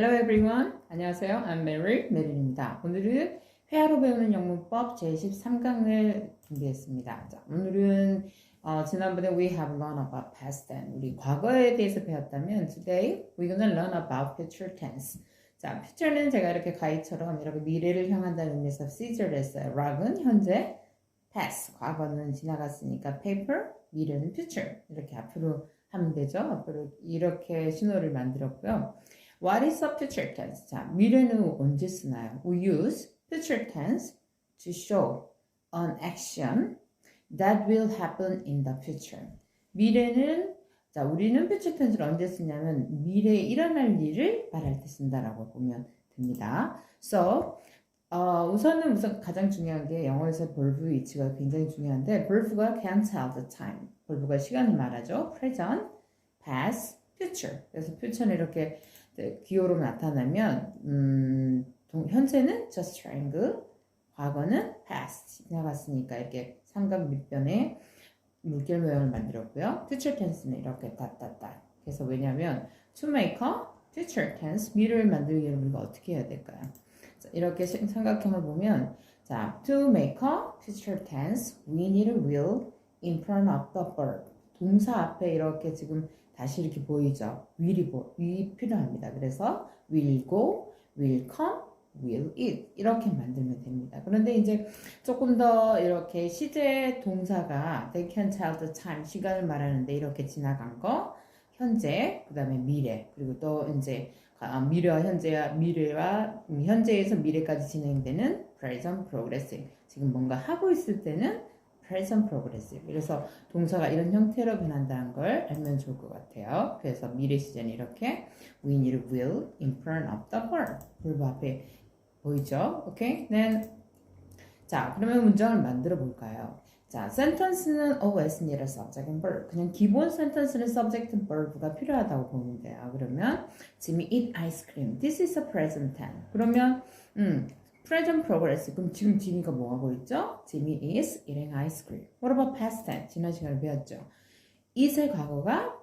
Hello everyone. 안녕하세요. I'm Mary, 메릴입니다. 오늘은 회화로 배우는 영문법 제13강을 준비했습니다. 자, 오늘은 어, 지난번에 we have learned about past tense. 우리 과거에 대해서 배웠다면 today we're gonna learn about future tense. 자, future는 제가 이렇게 가이처럼 이렇게 미래를 향한다는 의미에서 future를 했어요. 락은 현재, past 과거는 지나갔으니까 paper, 미래는 future 이렇게 앞으로 하면 되죠. 앞으로 이렇게 신호를 만들었고요. What is a future tense? 자, 미래는 언제 쓰나요? We use future tense to show an action that will happen in the future. 미래는 자, 우리는 future tense를 언제 쓰냐면 미래에 일어날 일을 말할 때 쓴다라고 보면 됩니다. So, 어, 우선은 우선 가장 중요한 게 영어에서 verb 위치가 굉장히 중요한데 verb가 can tell the time. verb가 시간을 말하죠. present, past, future. 그래서 future는 이렇게 기호로 나타나면 음, 동, 현재는 just trying, 과거는 past 지나갔으니까 이렇게 삼각 밑변에 물결 모양을 만들었고요. future tense는 이렇게 닷닷닷. 그래서 왜냐하면 to make a future tense 미래를 만들기 위해 우리가 어떻게 해야 될까요? 자, 이렇게 삼각형을 보면 자 to make a future tense we need a will in front of the verb. 동사 앞에 이렇게 지금 다시 이렇게 보이죠. will이 보, 위 필요합니다. 그래서 will go, will come, will eat 이렇게 만들면 됩니다. 그런데 이제 조금 더 이렇게 시제 동사가 they can tell the time 시간을 말하는데 이렇게 지나간 거 현재 그 다음에 미래 그리고 또 이제 미래와 현재와 미래와 현재에서 미래까지 진행되는 present progressing 지금 뭔가 하고 있을 때는 present progressive. 그래서 동사가 이런 형태로 변한다는 걸 알면 좋을 것 같아요. 그래서 미래 시제는 이렇게 we need will in front of the verb. verb 앞에 보이죠? 오케이? then 자, 그러면 문장을 만들어 볼까요? 자, sentence는 always need a subject and verb. 그냥 기본 sentence는 subject and verb가 필요하다고 보면 돼요. 그러면 지미 eat ice cream. This is a present tense. 그러면 음, present progress. 그럼 지금 지미가 뭐 하고 있죠? 지미 is eating ice cream. What about past tense? 지난 시간에 배웠죠. eat의 과거가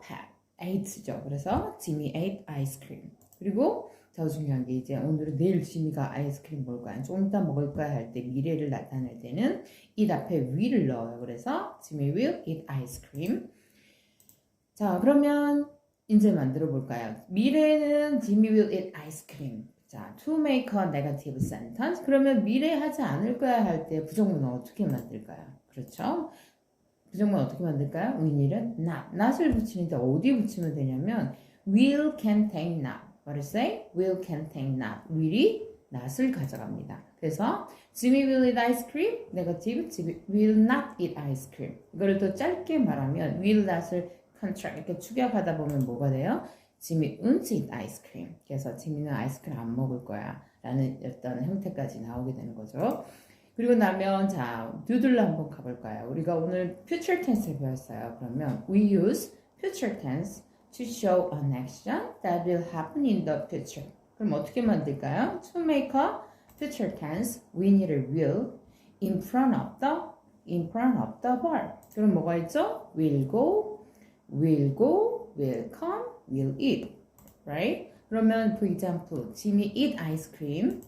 ate죠. 그래서 지미 ate ice cream. 그리고 더 중요한 게 이제 오늘은 내일 지미가 아이스크림 먹을 거야. 좀 이따 먹을 거야 할 때 미래를 나타낼 때는 이 앞에 will을 넣어요. 그래서 지미 will eat ice cream. 자, 그러면 이제 만들어 볼까요? 미래는 지미 will eat ice cream. 자, to make a negative sentence. 그러면 미래 하지 않을 거야 할 때 부정문은 어떻게 만들까요? 그렇죠? 부정문 어떻게 만들까요? win일은 not. not을 붙이는데 어디 붙이면 되냐면 will contain not. what is say? will contain not. will이 not을 가져갑니다. 그래서 Jimmy will eat ice cream. negative. Jimmy will not eat ice cream. 이거를 더 짧게 말하면 will not을 contract 이렇게 축약하다 보면 뭐가 돼요? 지미 ice cream. 그래서 지미는 아이스크림 안 먹을 거야. 라는 어떤 형태까지 나오게 되는 거죠. 그리고 나면 자, 듀들로 한번 가볼까요? 우리가 오늘 future tense를 배웠어요. 그러면 we use future tense to show an action that will happen in the future. 그럼 어떻게 만들까요? To make a future tense, we need a will in front of the in front of the verb. 그럼 뭐가 있죠? will go, will go, will come, will eat. Right? 그러면 for example, Jimmy eat ice cream.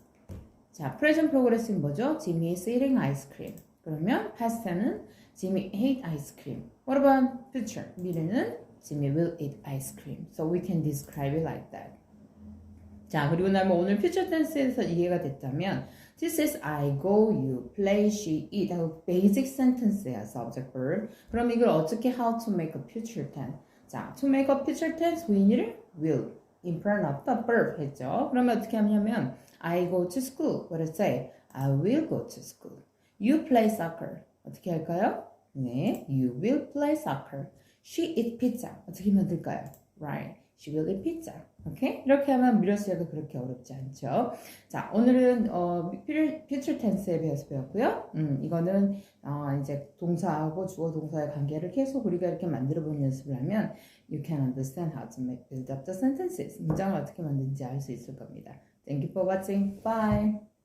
자, present progressive 뭐죠? Jimmy is eating ice cream. 그러면 past tense는 Jimmy ate ice cream. What about future? 미래는 Jimmy will eat ice cream. So we can describe it like that. 자, 그리고 나면 오늘 future tense에서 이해가 됐다면 This is I go, you play, she eat. 하고 basic sentence야, subject verb. 그럼 이걸 어떻게 how to make a future tense? 자, to make a future tense, we need will in front of the verb 했죠. 그러면 어떻게 하냐면 I go to school. What does it say? I will go to school. You play soccer. 어떻게 할까요? 네, you will play soccer. She eat pizza. 어떻게 만들까요? Right. She will eat pizza. 오케이? 이렇게 하면 미러스가 그렇게 어렵지 않죠. 자, 오늘은 어, future tense에 대해서 배웠고요. 음, 이거는 어, 이제 동사하고 주어 동사의 관계를 계속 우리가 이렇게 만들어 보는 연습을 하면 you can understand how to make build up the sentences. 문장을 어떻게 만드는지 알 수 있을 겁니다. Thank you for watching. Bye.